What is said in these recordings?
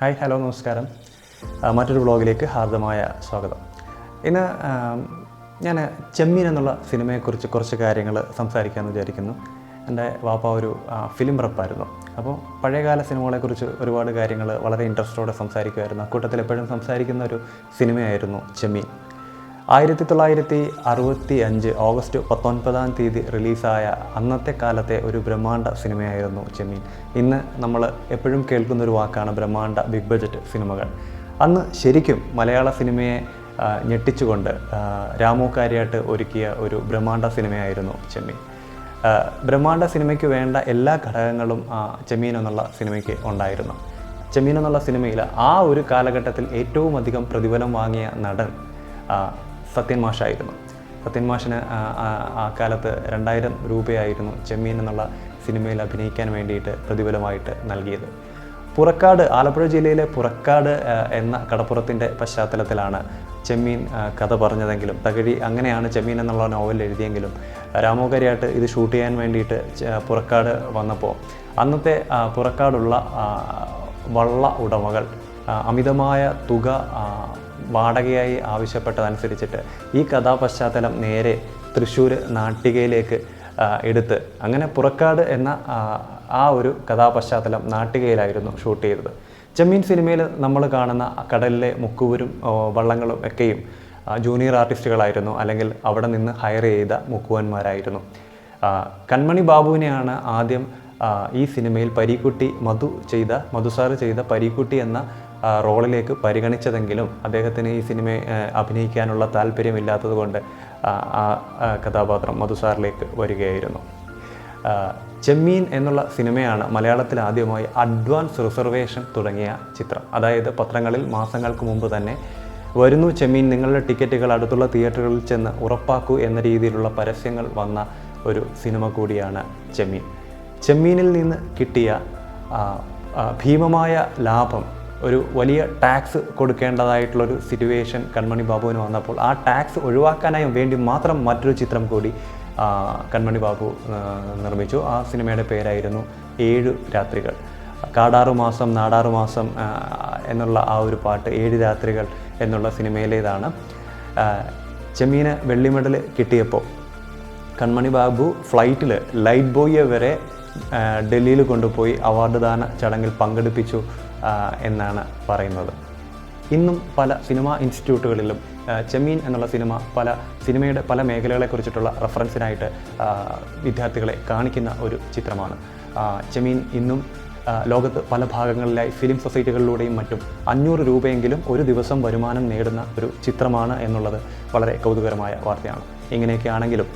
Hi hello നമസ്കാരം. മറ്റൊരു വ്ളോഗിലേക്ക് ഹാർദമായ സ്വാഗതം. ഇന്ന് ഞാൻ ചെമ്മീൻ എന്നുള്ള സിനിമയെക്കുറിച്ച് കുറച്ച് കാര്യങ്ങൾ സംസാരിക്കാമെന്ന് വിചാരിക്കുന്നു. എന്റെ വാപ്പ ഒരു ഫിലിം റപ്പായിരുന്നു അപ്പോൾ പഴയകാല സിനിമകളെക്കുറിച്ച് ഒരുപാട് കാര്യങ്ങൾ വളരെ ഇൻട്രസ്റ്റോടെ സംസാരിക്കുമായിരുന്നു അക്കൂട്ടത്തിൽ എപ്പോഴും സംസാരിക്കുന്ന ഒരു സിനിമയായിരുന്നു ചെമ്മീൻ. ആയിരത്തി തൊള്ളായിരത്തി അറുപത്തി അഞ്ച് ഓഗസ്റ്റ് പത്തൊൻപതാം തീയതി റിലീസായ അന്നത്തെ കാലത്തെ ഒരു ബ്രഹ്മാണ്ഡ സിനിമയായിരുന്നു ചെമ്മീൻ. ഇന്ന് നമ്മൾ എപ്പോഴും കേൾക്കുന്ന ഒരു വാക്കാണ് ബ്രഹ്മാണ്ഡ ബിഗ് ബജറ്റ് സിനിമകൾ. അന്ന് ശരിക്കും മലയാള സിനിമയെ ഞെട്ടിച്ചുകൊണ്ട് രാമു കാര്യായിട്ട് ഒരുക്കിയ ഒരു ബ്രഹ്മാണ്ഡ സിനിമയായിരുന്നു ചെമ്മീൻ. ബ്രഹ്മാണ്ട സിനിമയ്ക്ക് വേണ്ട എല്ലാ ഘടകങ്ങളും ചെമ്മീൻ എന്നുള്ള സിനിമയ്ക്ക് ഉണ്ടായിരുന്നു. ചെമ്മീൻ എന്നുള്ള സിനിമയിൽ ആ ഒരു കാലഘട്ടത്തിൽ ഏറ്റവും അധികം പ്രതിഫലം വാങ്ങിയ നടൻ സത്യൻ മാഷായിരുന്നു. സത്യൻ മാഷിന് ആ, കാലത്ത് രണ്ടായിരം രൂപയായിരുന്നു ചെമ്മീൻ എന്നുള്ള സിനിമയിൽ അഭിനയിക്കാൻ വേണ്ടിയിട്ട് പ്രതിഫലമായിട്ട് നൽകിയത്. പുറക്കാട് ആലപ്പുഴ ജില്ലയിലെ പുറക്കാട് എന്ന കടപ്പുറത്തിന്റെ പശ്ചാത്തലത്തിലാണ് ചെമ്മീൻ കഥ പറഞ്ഞതെങ്കിലും തകഴി അങ്ങനെയാണ് ചെമ്മീൻ എന്നുള്ള നോവൽ എഴുതിയെങ്കിലും രാമോകരിയായിട്ട് ഇത് ഷൂട്ട് ചെയ്യാൻ വേണ്ടിയിട്ട് പുറക്കാട് വന്നപ്പോൾ അന്നത്തെ പുറക്കാടുള്ള വള്ള ഉടമകൾ അമിതമായ തുക വാടകയായി ആവശ്യപ്പെട്ടതനുസരിച്ചിട്ട് ഈ കഥാപശ്ചാത്തലം നേരെ തൃശ്ശൂർ നാട്ടികയിലേക്ക് എടുത്ത് അങ്ങനെ പുറക്കാട് എന്ന ആ, ഒരു കഥാപശ്ചാത്തലം നാട്ടികയിലായിരുന്നു ഷൂട്ട് ചെയ്തത്. ചെമ്മീൻ സിനിമയിൽ നമ്മൾ കാണുന്ന കടലിലെ മുക്കുവരും വള്ളങ്ങളും ഒക്കെയും ജൂനിയർ ആർട്ടിസ്റ്റുകളായിരുന്നു അല്ലെങ്കിൽ അവിടെ നിന്ന് ഹയർ ചെയ്ത മുക്കുവന്മാരായിരുന്നു. കൺമണി ബാബുവിനെയാണ് ആദ്യം ഈ സിനിമയിൽ പരീക്കുട്ടി മധു ചെയ്ത മധുസാർ ചെയ്ത പരീക്കുട്ടി എന്ന റോളിലേക്ക് പരിഗണിച്ചതെങ്കിലും അദ്ദേഹത്തിന് ഈ സിനിമ അഭിനയിക്കാനുള്ള താല്പര്യമില്ലാത്തത് കൊണ്ട് ആ, കഥാപാത്രം മധുസാറിലേക്ക് വരികയായിരുന്നു. ചെമ്മീൻ എന്നുള്ള സിനിമയാണ് മലയാളത്തിൽ ആദ്യമായി അഡ്വാൻസ് റിസർവേഷൻ തുടങ്ങിയ ചിത്രം. അതായത് പത്രങ്ങളിൽ മാസങ്ങൾക്ക് മുമ്പ് തന്നെ വരുന്നു ചെമ്മീൻ നിങ്ങളുടെ ടിക്കറ്റുകൾ അടുത്തുള്ള തിയേറ്ററുകളിൽ ചെന്ന് ഉറപ്പാക്കൂ എന്ന രീതിയിലുള്ള പരസ്യങ്ങൾ വന്ന ഒരു സിനിമ കൂടിയാണ് ചെമ്മീൻ. ചെമ്മീനിൽ നിന്ന് കിട്ടിയ ഭീമമായ ലാഭം ഒരു വലിയ ടാക്സ് കൊടുക്കേണ്ടതായിട്ടുള്ളൊരു സിറ്റുവേഷൻ കൺമണി ബാബുവിന് വന്നപ്പോൾ ആ ടാക്സ് ഒഴിവാക്കാനായി വേണ്ടി മാത്രം മറ്റൊരു ചിത്രം കൂടി കൺമണി ബാബു നിർമ്മിച്ചു. ആ സിനിമയുടെ പേരായിരുന്നു ഏഴു രാത്രികൾ. കാടാറു മാസം നാടാറു മാസം എന്നുള്ള ആ ഒരു പാട്ട് ഏഴ് രാത്രികൾ എന്നുള്ള സിനിമയിലേതാണ്. ചെമ്മീന് വെള്ളി മെഡൽ കിട്ടിയപ്പോൾ കൺമണി ബാബു ഫ്ലൈറ്റിൽ ലൈറ്റ് ബോയിയെ വരെ ഡൽഹിയിൽ കൊണ്ടുപോയി അവാർഡ് ദാന ചടങ്ങിൽ പങ്കെടുപ്പിച്ചു എന്നാണ് പറയുന്നത്. ഇന്നും പല സിനിമാ ഇൻസ്റ്റിറ്റ്യൂട്ടുകളിലും ചെമ്മീൻ എന്നുള്ള സിനിമ പല സിനിമയുടെ പല മേഖലകളെക്കുറിച്ചിട്ടുള്ള റെഫറൻസിനായിട്ട് വിദ്യാർത്ഥികളെ കാണിക്കുന്ന ഒരു ചിത്രമാണ്. ചെമ്മീൻ ഇന്നും ലോകത്ത് പല ഭാഗങ്ങളിലായി ഫിലിം സൊസൈറ്റികളിലൂടെയും മറ്റും അഞ്ഞൂറ് രൂപയെങ്കിലും ഒരു ദിവസം വരുമാനം നേടുന്ന ഒരു ചിത്രമാണ് എന്നുള്ളത് വളരെ കൗതുകരമായ വാർത്തയാണ്. ഇങ്ങനെയൊക്കെ ആണെങ്കിലും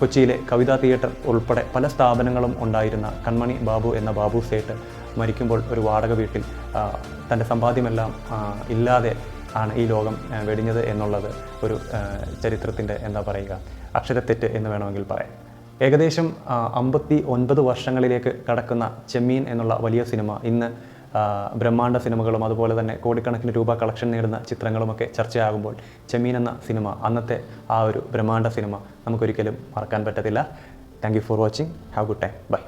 കൊച്ചിയിലെ കവിതാ തിയേറ്റർ ഉൾപ്പെടെ പല സ്ഥാപനങ്ങളും ഉണ്ടായിരുന്ന കൺമണി ബാബു എന്ന ബാബു സേട്ട് മരിക്കുമ്പോൾ ഒരു വാടക വീട്ടിൽ തന്റെ സമ്പാദ്യമെല്ലാം ഇല്ലാതെ ആണ് ഈ ലോകം വെടിഞ്ഞത് എന്നുള്ളത് ഒരു ചരിത്രത്തിന്റെ എന്താ പറയുക അക്ഷരത്തെറ്റ് എന്ന് വേണമെങ്കിൽ പറയാം. ഏകദേശം അമ്പത്തി ഒൻപത് വർഷങ്ങളിലേക്ക് കടക്കുന്ന ചെമ്മീൻ എന്നുള്ള വലിയ സിനിമ ഇന്ന് ബ്രഹ്മാണ്ഡ സിനിമകളും അതുപോലെ തന്നെ കോടിക്കണക്കിന് രൂപ കളക്ഷൻ നേടുന്ന ചിത്രങ്ങളുമൊക്കെ ചർച്ചയാകുമ്പോൾ ചെമ്മീൻ എന്ന സിനിമ അന്നത്തെ ആ ഒരു ബ്രഹ്മാണ്ഡ സിനിമ നമുക്കൊരിക്കലും മറക്കാൻ പറ്റത്തില്ല. Thank you for watching have good time bye